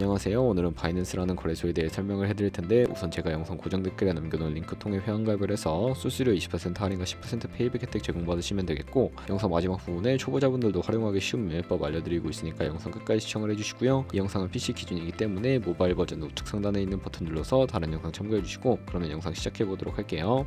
안녕하세요. 오늘은 바이낸스라는 거래소에 대해 설명을 해드릴 텐데 우선 제가 영상 고정 댓글에 남겨놓은 링크 통해 회원가입을 해서 수수료 20% 할인과 10% 페이백 혜택 제공받으시면 되겠고 영상 마지막 부분에 초보자분들도 활용하기 쉬운 매매법 알려드리고 있으니까 영상 끝까지 시청을 해주시고요. 이 영상은 PC 기준이기 때문에 모바일 버전 우측 상단에 있는 버튼 눌러서 다른 영상 참고해주시고 그러면 영상 시작해보도록 할게요.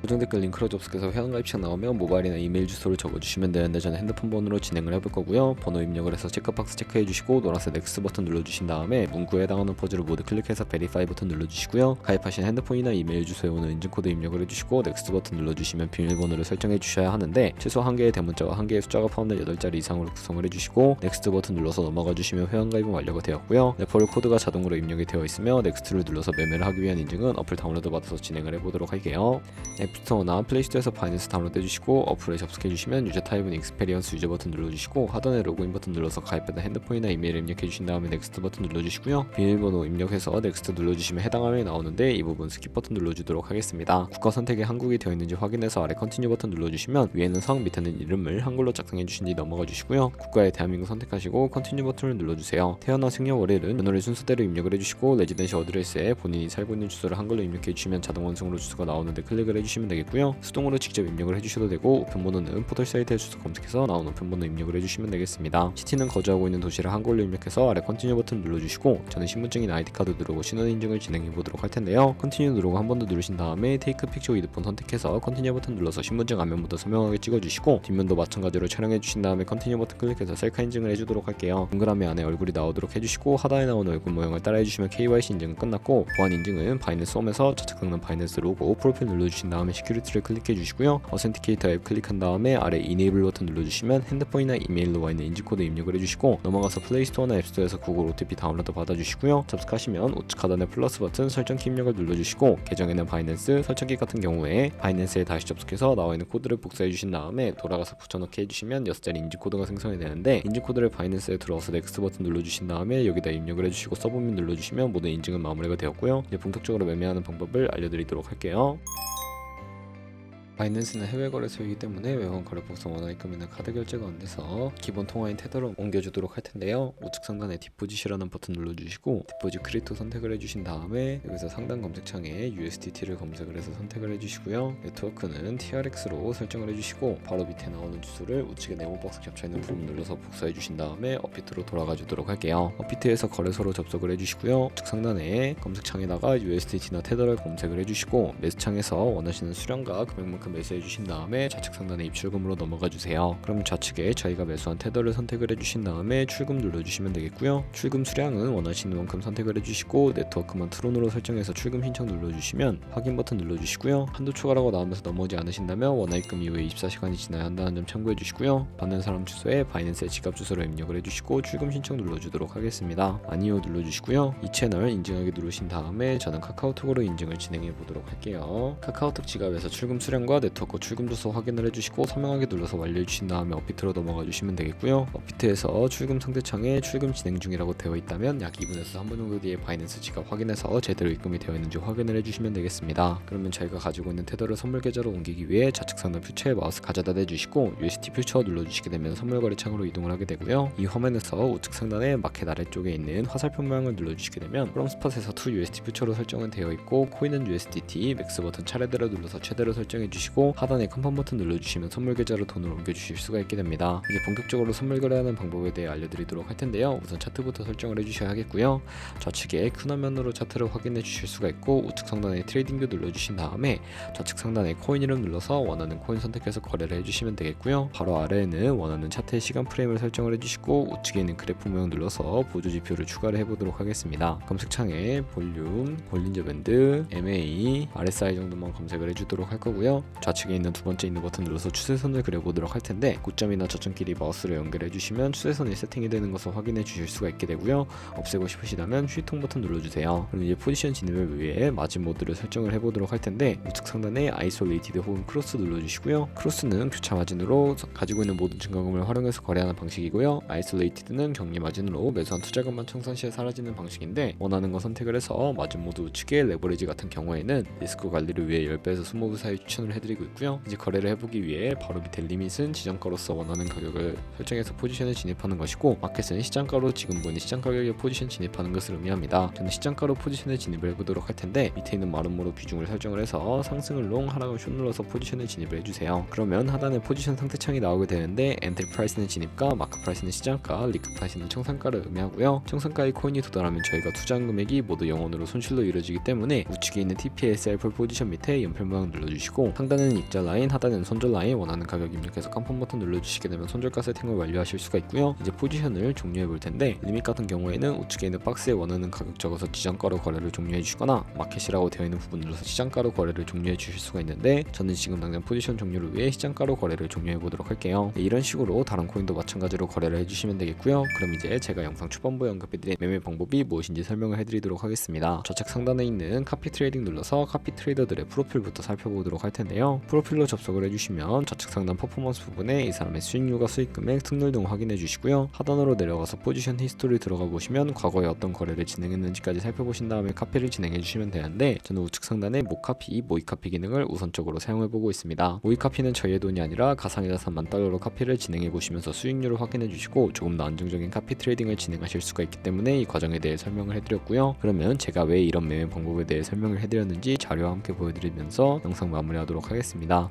고정 댓글 링크로 접속해서 회원가입창 나오면 모바일이나 이메일 주소를 적어주시면 되는데 저는 핸드폰 번호로 진행을 해볼 거고요. 번호 입력을 해서 체크박스 체크해주시고 노란색 넥스 버튼 눌러주신 다음에 문구에 해당하는 퍼즐을 모두 클릭해서 베리파이 버튼 눌러주시고요. 가입하신 핸드폰이나 이메일 주소에 오는 인증코드 입력을 해주시고 넥스트 버튼 눌러주시면 비밀번호를 설정해 주셔야 하는데 최소 한 개의 대문자와 한 개의 숫자가 포함된 8자리 이상으로 구성을 해주시고 넥스트 버튼 눌러서 넘어가 주시면 회원가입은 완료가 되었고요. 레퍼럴 코드가 자동으로 입력이 되어 있으며 넥스트를 눌러서 매매를 하기 위한 인증은 어플 다운로드 받아서 진행을 해보도록 할게요. 앱스토어나 플레이스토어에서 바이낸스 다운로드 해주시고 어플에 접속해 주시면 유저 타입은 익스페리언스 유저 버튼 눌러주시고 하단에 로그인 버튼 눌러서 가입받은 핸드폰이나 이메일 입력해 주신 다음에 넥스트 버튼 눌러주시고요. 비밀번호 입력해서 넥스트 눌러주시면 해당 화면이 나오는데 이 부분 스킵 버튼 눌러주도록 하겠습니다. 국가 선택에 한국이 되어 있는지 확인해서 아래 컨티뉴 버튼 눌러주시면 위에는 성 밑에는 이름을 한글로 작성해 주신 뒤 넘어가 주시고요. 국가에 대한민국 선택하시고 컨티뉴 버튼을 눌러주세요. 태어난 생년 월일은 연월일 순서대로 입력을 해주시고 레지던시 어드레스에 본인이 살고 있는 주소를 한글로 입력해 주시면 자동 완성으로 주소가 나오는데 클릭을 해주시면 되겠고요 수동으로 직접 입력을 해주셔도 되고 우편번호는 포털 사이트에 주소 검색해서 나온 우편번호 입력을 해주시면 되겠습니다. 시티는 거주하고 있는 도시를 한글로 입력해서 아래 컨티뉴 버튼 눌러주시고 저는 신분증이나 아이디카드 누르고 신원 인증을 진행해 보도록 할 텐데요. 컨티뉴 누르고 한 번 더 누르신 다음에 테이크 픽처 위드폰 선택해서 컨티뉴 버튼 눌러서 신분증 앞면부터 선명하게 찍어주시고 뒷면도 마찬가지로 촬영해 주신 다음에 컨티뉴 버튼 클릭해서 셀카 인증을 해주도록 할게요. 동그라미 안에 얼굴이 나오도록 해주시고 하단에 나오는 얼굴 모양을 따라해 주시면 KYC 인증은 끝났고 보안 인증은 바이낸스 홈에서 상단 바이낸스 로고 프로필 눌러주신 다음에 시큐리티를 클릭해 주시고요. 어센티케이터 앱 클릭한 다음에 아래 이네이블 버튼 눌러주시면 핸드폰이나 이메일로 와 있는 인증코드 입력을 해주시고 넘어가서 플레이스토어나 앱스토어에서 구글 OTP 다운로드 받아주시고요. 접속하시면 우측 하단에 플러스 버튼 설정키 입력을 눌러주시고 계정에는 바이낸스 설정키 같은 경우에 바이낸스에 다시 접속해서 나와 있는 코드를 복사해 주신 다음에 돌아가서 붙여넣기 해주시면 6자리 인증코드가 생성이 되는데 인증코드를 바이낸스에 들어와서 넥스트 버튼 눌러주신 다음에 여기다 입력을 해주시고 서브밋 눌러주시면 모든 인증은 마무리가 되었고요. 이제 본격적으로 매매하는 방법을 알려드리도록 할게요. 바이낸스는 해외 거래소이기 때문에 외환 거래 복선 원화입금이나 카드 결제가 안 돼서 기본 통화인 테더로 옮겨주도록 할 텐데요. 우측 상단에 디포짓이라는 버튼 눌러주시고 디포짓 크립토 선택을 해주신 다음에 여기서 상단 검색창에 USDT를 검색을 해서 선택을 해주시고요. 네트워크는 TRX로 설정을 해주시고 바로 밑에 나오는 주소를 우측에 네모 박스 겹쳐 있는 부분 눌러서 복사해 주신 다음에 업비트로 돌아가 주도록 할게요. 업비트에서 거래소로 접속을 해주시고요. 우측 상단에 검색창에다가 USDT나 테더를 검색을 해주시고 매수창에서 원하시는 수량과 금액만큼 매수해 주신 다음에 좌측 상단에 입출금으로 넘어가 주세요. 그럼 좌측에 저희가 매수한 테더를 선택을 해주신 다음에 출금 눌러주시면 되겠고요. 출금 수량은 원하시는 만큼 선택을 해주시고 네트워크만 트론으로 설정해서 출금 신청 눌러주시면 확인 버튼 눌러주시고요. 한도 초과라고 나오면서 넘어오지 않으신다면 원화입금 이후에 24시간이 지나야 한다는 점 참고해 주시고요. 받는 사람 주소에 바이낸스의 지갑 주소를 입력을 해주시고 출금 신청 눌러주도록 하겠습니다. 아니요 눌러주시고요. 이 채널 인증하기 누르신 다음에 저는 카카오톡으로 인증을 진행해 보도록 할게요. 카카오톡 지갑에서 출금 수량과 네트워크 출금 주소 확인을 해주시고 서명하게 눌러서 완료해 주신 다음에 업비트로 넘어가 주시면 되겠고요. 업비트에서 출금 상대창에 출금 진행 중이라고 되어 있다면 약 2분에서 3분 정도 뒤에 바이낸스 지갑 확인해서 제대로 입금이 되어 있는지 확인을 해주시면 되겠습니다. 그러면 저희가 가지고 있는 테더를 선물 계좌로 옮기기 위해 좌측 상단 퓨처에 마우스 가져다 대주시고 UST 퓨처 눌러주시게 되면 선물 거래 창으로 이동을 하게 되고요. 이 화면에서 우측 상단에 마켓 아래쪽에 있는 화살표 모양을 눌러주시게 되면 프롬 스팟에서 2 UST 퓨처로 설정은 되어 있고 코인은 USDT 맥스 버튼 차례대로 눌러서 최대로 설정해 주시고 하단에 컨펌 버튼 눌러주시면 선물 계좌로 돈을 옮겨주실 수가 있게 됩니다. 이제 본격적으로 선물 거래하는 방법에 대해 알려드리도록 할 텐데요. 우선 차트부터 설정을 해주셔야 하겠고요. 좌측에 큰 화면으로 차트를 확인해 주실 수가 있고 우측 상단에 트레이딩 뷰 눌러주신 다음에 좌측 상단에 코인 이름 눌러서 원하는 코인 선택해서 거래를 해주시면 되겠고요. 바로 아래에는 원하는 차트의 시간 프레임을 설정을 해주시고 우측에 있는 그래프 모양 눌러서 보조 지표를 추가를 해보도록 하겠습니다. 검색창에 볼륨, 볼린저 밴드, MA, RSI 정도만 검색을 해주도록 할 거고요. 좌측에 있는 두 번째 있는 버튼 눌러서 추세선을 그려보도록 할 텐데 고점이나 저점끼리 마우스를 연결해 주시면 추세선이 세팅이 되는 것을 확인해 주실 수가 있게 되고요. 없애고 싶으시다면 휴통 버튼 눌러주세요. 그럼 이제 포지션 진입을 위해 마진 모드를 설정을 해보도록 할 텐데 우측 상단에 아이솔레이티드 혹은 크로스 눌러주시고요. 크로스는 교차 마진으로 가지고 있는 모든 증가금을 활용해서 거래하는 방식이고요. 아이솔레이티드는 격리 마진으로 매수한 투자금만 청산 시에 사라지는 방식인데 원하는 거 선택을 해서 마진 모드 우측에 레버리지 같은 경우에는 리스크 관리를 위해 10배에서 20배 사이 추천을 해드리고 있고요. 이제 거래를 해보기 위해 바로 밑에 리밋은 지정가로서 원하는 가격을 설정해서 포지션에 진입하는 것이고 마켓은 시장가로 지금 보니 시장 가격에 포지션 진입하는 것을 의미합니다. 저는 시장가로 포지션에 진입을 해보도록 할 텐데 밑에 있는 마름모로 비중을 설정을 해서 상승을 롱 하락을 숏 눌러서 포지션에 진입을 해주세요. 그러면 하단에 포지션 상태 창이 나오게 되는데 엔트리 프라이스는 진입가, 마크 프라이스는 시장가, 리크 프라이스는 청산가를 의미하고요. 청산가의 코인이 도달하면 저희가 투자한 금액이 모두 영원으로 손실로 이루어지기 때문에 우측에 있는 TPS L 포지션 밑에 연필 모양 눌러주시고 상단에는 입자 라인, 하단에는 손절 라인 원하는 가격 입력해서 깜판 버튼 눌러주시게 되면 손절가 세팅을 완료하실 수가 있고요. 이제 포지션을 종료해 볼 텐데 리밋 같은 경우에는 우측에 있는 박스에 원하는 가격 적어서 지정가로 거래를 종료해 주거나 마켓이라고 되어 있는 부분 눌러서 시장가로 거래를 종료해 주실 수가 있는데 저는 지금 당장 포지션 종료를 위해 시장가로 거래를 종료해 보도록 할게요. 네, 이런 식으로 다른 코인도 마찬가지로 거래를 해주시면 되겠고요. 그럼 이제 제가 영상 초반부에 언급해드린 매매 방법이 무엇인지 설명을 해드리도록 하겠습니다. 좌측 상단에 있는 카피 트레이딩 눌러서 카피 트레이더들의 프로필부터 살펴보도록 할 텐데요. 프로필로 접속을 해주시면 좌측 상단 퍼포먼스 부분에 이 사람의 수익률과 수익 금액, 승률 등 확인해 주시고요. 하단으로 내려가서 포지션 히스토리 들어가 보시면 과거에 어떤 거래를 진행했는지까지 살펴보신 다음에 카피를 진행해 주시면 되는데 저는 우측 상단에 모카피, 모이카피 기능을 우선적으로 사용해 보고 있습니다. 모이카피는 저희의 돈이 아니라 가상의 자산 만 달러로 카피를 진행해 보시면서 수익률을 확인해 주시고 조금 더 안정적인 카피 트레이딩을 진행하실 수가 있기 때문에 이 과정에 대해 설명을 해드렸고요. 그러면 제가 왜 이런 매매 방법에 대해 설명을 해드렸는지 자료와 함께 보여드리면서 영상 마무리하도록 하겠습니다.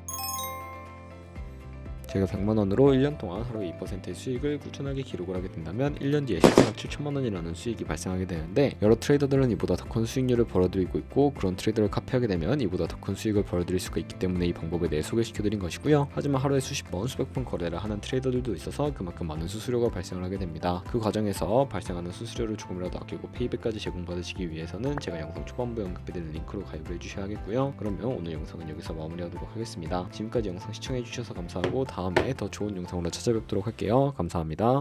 제가 100만 원으로 1년 동안 하루에 2%의 수익을 꾸준하게 기록을 하게 된다면 1년 뒤에 실상 7천만 원이라는 수익이 발생하게 되는데 여러 트레이더들은 이보다 더 큰 수익률을 벌어들이고 있고 그런 트레이더를 카피하게 되면 이보다 더 큰 수익을 벌어들일 수가 있기 때문에 이 방법에 대해 소개시켜드린 것이고요. 하지만 하루에 수십 번, 수백 번 거래를 하는 트레이더들도 있어서 그만큼 많은 수수료가 발생을 하게 됩니다. 그 과정에서 발생하는 수수료를 조금이라도 아끼고 페이백까지 제공받으시기 위해서는 제가 영상 초반부에 언급해드린 링크로 가입을 해주셔야 하겠고요. 그러면 오늘 영상은 여기서 마무리하도록 하겠습니다. 지금까지 영상 시청해주셔서 감사하고 다음에 더 좋은 영상으로 찾아뵙도록 할게요. 감사합니다.